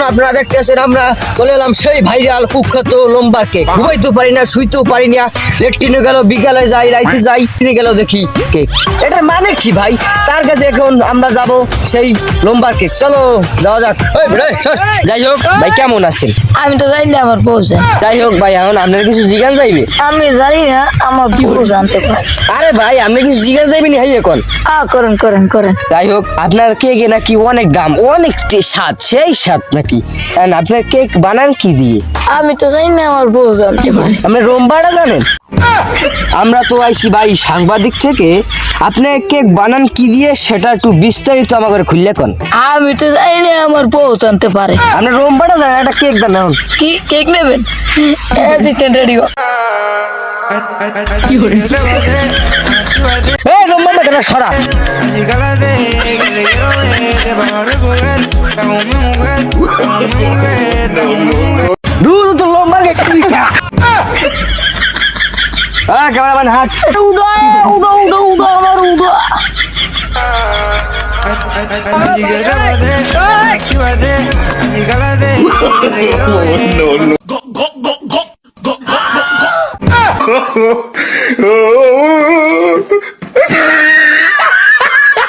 আপনারা দেখতেছেন আমরা চলে এলাম সেই ভাইরাল কুখ্যাত লম্বার কেক ঘুমাইতেও পারি না শুইতেও পারি না। লেট্রিনে গেল বিকালে যাই রাইতে যাই গেল দেখি কেক এটার মানে কি ভাই? তার কাছে এখন আমরা যাব সেই লম্বার কেক চলো যাওয়া যাক। যাই হোক ভাই কেমন আছেন? আমি তো জানি না আমার বউ যাই হোক ভাই এখন আপনার কিছু জিগান যাইবে? আমি জানি না আমার বউ জানতে পারে। আরে ভাই আপনি কিছু জিগান যাইবেন হাই এখন আ করেন করেন করেন। যাই হোক আপনার কেকে নাকি অনেক দাম অনেক টে- স্বাদ সেই স্বাদ নাকি? And আপনার কেক বানান কি দিয়ে? আমি তো জানি না আমার বউ জানতে পারে আপনি রোমবাড়া জানেন? আমরা তো আইছি ভাই সাংবাদিক থেকে। আপনি কেক বানান কি দিয়ে সেটা একটু বিস্তারিত আমাকে খুললে কোন? আমি তো জানি না আমার বউ জানতে পারে। আপনি রোমবাড়া জানেন একটা কেক দেন এখন। কি কেক নেবেন? অ্যাসিস্ট্যান্ট রেডি এই রোমবাড়া কেন সরা। দূর তো লম্বা হ্যাঁ ক্যামেরাম্যান হাট। উড়ো উড়ো উড়ো উড়ো আমার উড়ো Acicálate, actívate, acicálate,